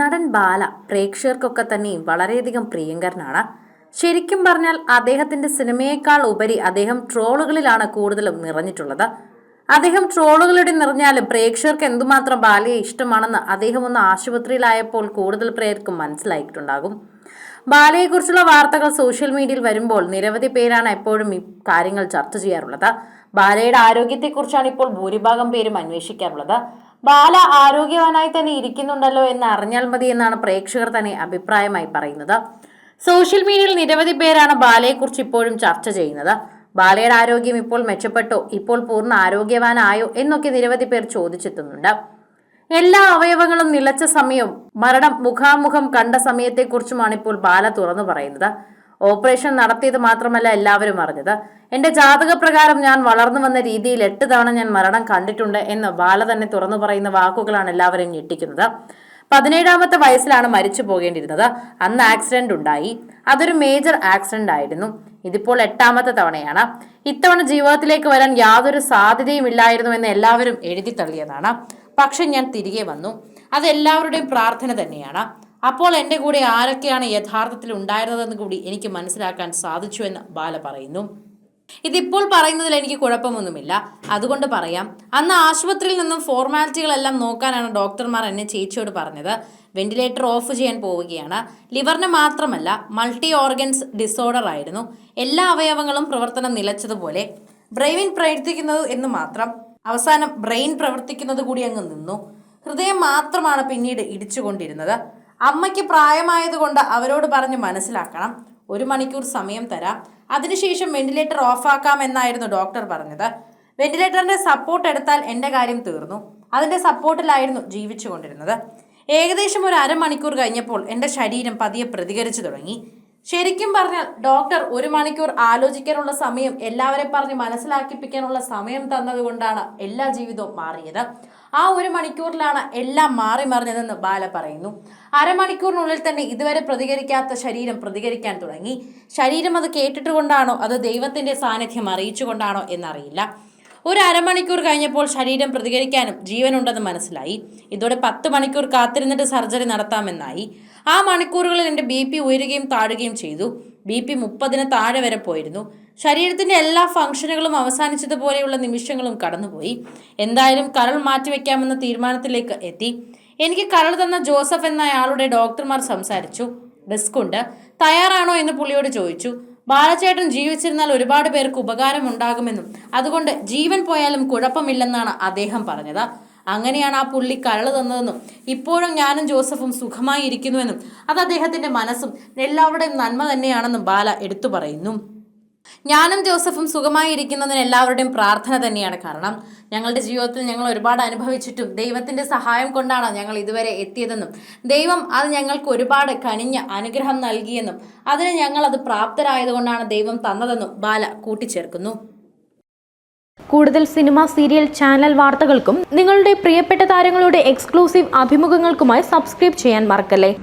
നടൻ ബാല പ്രേക്ഷകർക്കൊക്കെ തന്നെ വളരെയധികം പ്രിയങ്കരനാണ്. ശരിക്കും പറഞ്ഞാൽ അദ്ദേഹത്തിന്റെ സിനിമയേക്കാൾ ഉപരി അദ്ദേഹം ട്രോളുകളിലാണ് കൂടുതലും നിറഞ്ഞിട്ടുള്ളത്. അദ്ദേഹം ട്രോളുകളുടെ നിറഞ്ഞാലും പ്രേക്ഷകർക്ക് എന്തുമാത്രം ബാലയെ ഇഷ്ടമാണെന്ന് അദ്ദേഹം ഒന്ന് ആശുപത്രിയിലായപ്പോൾ കൂടുതൽ പ്രേർക്കും മനസ്സിലായിട്ടുണ്ടാകും. ബാലയെക്കുറിച്ചുള്ള വാർത്തകൾ സോഷ്യൽ മീഡിയയിൽ വരുമ്പോൾ നിരവധി പേരാണ് എപ്പോഴും ഈ കാര്യങ്ങൾ ചർച്ച ചെയ്യാറുള്ളത്. ബാലയുടെ ആരോഗ്യത്തെക്കുറിച്ചാണ് ഇപ്പോൾ ഭൂരിഭാഗം പേരും അന്വേഷിക്കാറുള്ളത്. ബാല ആരോഗ്യവാനായി തന്നെ ഇരിക്കുന്നുണ്ടല്ലോ എന്ന് അറിഞ്ഞാൽ മതി എന്നാണ് പ്രേക്ഷകർ തന്നെ അഭിപ്രായമായി പറയുന്നത്. സോഷ്യൽ മീഡിയയിൽ നിരവധി പേരാണ് ബാലയെക്കുറിച്ച് ഇപ്പോഴും ചർച്ച ചെയ്യുന്നത്. ബാലയുടെ ആരോഗ്യം ഇപ്പോൾ മെച്ചപ്പെട്ടോ ഇപ്പോൾ പൂർണ ആരോഗ്യവാനായോ എന്നൊക്കെ നിരവധി പേർ ചോദിച്ചെത്തുന്നുണ്ട്. എല്ലാ അവയവങ്ങളും നിലച്ച സമയവും മരണം മുഖാമുഖം കണ്ട സമയത്തെക്കുറിച്ചുമാണ് ഇപ്പോൾ ബാല തുറന്നു പറയുന്നത്. ഓപ്പറേഷൻ നടത്തിയത് മാത്രമല്ല എല്ലാവരും അറിഞ്ഞത്. എന്റെ ജാതകപ്രകാരം ഞാൻ വളർന്നു വന്ന രീതിയിൽ എട്ട് തവണ ഞാൻ മരണം കണ്ടിട്ടുണ്ട് എന്ന് ബാല തന്നെ തുറന്നു പറയുന്ന വാക്കുകളാണ് എല്ലാവരെയും ഞെട്ടിക്കുന്നത്. പതിനേഴാമത്തെ വയസ്സിലാണ് മരിച്ചു പോകേണ്ടിയിരുന്നത്. അന്ന് ആക്സിഡന്റ് ഉണ്ടായി. അതൊരു മേജർ ആക്സിഡന്റ് ആയിരുന്നു. ഇതിപ്പോൾ എട്ടാമത്തെ തവണയാണ്. ഇത്തവണ ജീവിതത്തിലേക്ക് വരാൻ യാതൊരു സാധ്യതയും ഇല്ലായിരുന്നു എന്ന് എല്ലാവരും എഴുതി തള്ളിയതാണ്. പക്ഷെ ഞാൻ തിരികെ വന്നു. അത് എല്ലാവരുടെയും പ്രാർത്ഥന തന്നെയാണ്. അപ്പോൾ എന്റെ കൂടെ ആരൊക്കെയാണ് യഥാർത്ഥത്തിൽ ഉണ്ടായിരുന്നതെന്ന് കൂടി എനിക്ക് മനസ്സിലാക്കാൻ സാധിച്ചു എന്ന് ബാല പറയുന്നു. ഇതിപ്പോൾ പറയുന്നതിൽ എനിക്ക് കുഴപ്പമൊന്നുമില്ല. അതുകൊണ്ട് പറയാം. അന്ന് ആശുപത്രിയിൽ നിന്നും ഫോർമാലിറ്റികളെല്ലാം നോക്കാനാണ് ഡോക്ടർമാർ എന്നെ ചേച്ചിയോട് പറഞ്ഞത്. വെന്റിലേറ്റർ ഓഫ് ചെയ്യാൻ പോവുകയാണ്. ലിവറിന് മാത്രമല്ല മൾട്ടി ഓർഗൻസ് ഡിസോർഡർ ആയിരുന്നു. എല്ലാ അവയവങ്ങളും പ്രവർത്തനം നിലച്ചതുപോലെ ബ്രെയിൻ പ്രവർത്തിക്കുന്നത് എന്ന് മാത്രം അവസാനം ബ്രെയിൻ പ്രവർത്തിക്കുന്നത് കൂടി അങ്ങ് നിന്നു. ഹൃദയം മാത്രമാണ് പിന്നീട് ഇടിച്ചുകൊണ്ടിരുന്നത്. അമ്മയ്ക്ക് പ്രായമായതുകൊണ്ട് അവരോട് പറഞ്ഞ് മനസ്സിലാക്കണം. ഒരു മണിക്കൂർ സമയം തരാം. അതിനുശേഷം വെന്റിലേറ്റർ ഓഫാക്കാം എന്നായിരുന്നു ഡോക്ടർ പറഞ്ഞത്. വെന്റിലേറ്ററിന്റെ സപ്പോർട്ട് എടുത്താൽ എന്റെ കാര്യം തീർന്നു. അതിന്റെ സപ്പോർട്ടിലായിരുന്നു ജീവിച്ചുകൊണ്ടിരുന്നത്. ഏകദേശം ഒരു അരമണിക്കൂർ കഴിഞ്ഞപ്പോൾ എന്റെ ശരീരം പതിയെ പ്രതികരിച്ചു തുടങ്ങി. ശരിക്കും പറഞ്ഞാൽ ഡോക്ടർ ഒരു മണിക്കൂർ ആലോചിക്കാനുള്ള സമയം എല്ലാവരെ പറഞ്ഞ് മനസ്സിലാക്കിപ്പിക്കാനുള്ള സമയം തന്നതുകൊണ്ടാണ് എല്ലാ ജീവിതവും മാറിയത്. ആ ഒരു മണിക്കൂറിലാണ് എല്ലാം മാറി മറിഞ്ഞതെന്ന് ബാല പറയുന്നു. അരമണിക്കൂറിനുള്ളിൽ തന്നെ ഇതുവരെ പ്രതികരിക്കാത്ത ശരീരം പ്രതികരിക്കാൻ തുടങ്ങി. ശരീരം അത് കേട്ടിട്ടുകൊണ്ടാണോ അത് ദൈവത്തിന്റെ സാന്നിധ്യം അറിയിച്ചുകൊണ്ടാണോ എന്നറിയില്ല. ഒരു അരമണിക്കൂർ കഴിഞ്ഞപ്പോൾ ശരീരം പ്രതികരിക്കാനും ജീവനുണ്ടെന്ന് മനസ്സിലായി. ഇതോടെ പത്ത് മണിക്കൂർ കാത്തിരുന്നിട്ട് സർജറി നടത്താമെന്നായി. ആ മണിക്കൂറുകളിൽ എന്റെ ബി പി ഉയരുകയും താഴുകയും ചെയ്തു. ബി പി മുപ്പതിന് താഴെ വരെ പോയിരുന്നു. ശരീരത്തിന്റെ എല്ലാ ഫംഗ്ഷനുകളും അവസാനിച്ചതുപോലെയുള്ള നിമിഷങ്ങളും കടന്നുപോയി. എന്തായാലും കരൾ മാറ്റിവെക്കാമെന്ന തീരുമാനത്തിലേക്ക് എത്തി. എനിക്ക് കരൾ തന്ന ജോസഫ് എന്നയാളുടെ ഡോക്ടർമാർ സംസാരിച്ചു. റിസ്ക് ഉണ്ട്. തയ്യാറാണോ? എന്ന് പുള്ളിയോട് ചോദിച്ചു. ബാലചേട്ടൻ ജീവിച്ചിരുന്നാൽ ഒരുപാട് പേർക്ക് ഉപകാരം ഉണ്ടാകുമെന്നും അതുകൊണ്ട് ജീവൻ പോയാലും കുഴപ്പമില്ലെന്നാണ് അദ്ദേഹം പറഞ്ഞത്. അങ്ങനെയാണ് ആ പുള്ളി കരൾ തന്നതെന്നും ഇപ്പോഴും ഞാനും ജോസഫും സുഖമായി ഇരിക്കുന്നുവെന്നും അത് അദ്ദേഹത്തിന്റെ മനസ്സും എല്ലാവരുടെയും നന്മ തന്നെയാണെന്നും ബാല എടുത്തു പറയുന്നു. ഞാനും ജോസഫും സുഖമായി ഇരിക്കുന്നതിന് എല്ലാവരുടെയും പ്രാർത്ഥന തന്നെയാണ്. കാരണം ഞങ്ങളുടെ ജീവിതത്തിൽ ഞങ്ങൾ ഒരുപാട് അനുഭവിച്ചിട്ടും ദൈവത്തിന്റെ സഹായം കൊണ്ടാണ് ഞങ്ങൾ ഇതുവരെ എത്തിയതെന്നും ദൈവം അത് ഞങ്ങൾക്ക് ഒരുപാട് കനിഞ്ഞ അനുഗ്രഹം നൽകിയെന്നും അതിന് ഞങ്ങൾ അത് പ്രാപ്തരായതുകൊണ്ടാണ് ദൈവം തന്നതെന്നും ബാല കൂട്ടിച്ചേർക്കുന്നു. കൂടുതൽ സിനിമ സീരിയൽ ചാനൽ വാർത്തകൾക്കും നിങ്ങളുടെ പ്രിയപ്പെട്ട താരങ്ങളുടെ എക്സ്ക്ലൂസീവ് അഭിമുഖങ്ങൾക്കുമായി സബ്സ്ക്രൈബ് ചെയ്യാൻ മറക്കല്ലേ?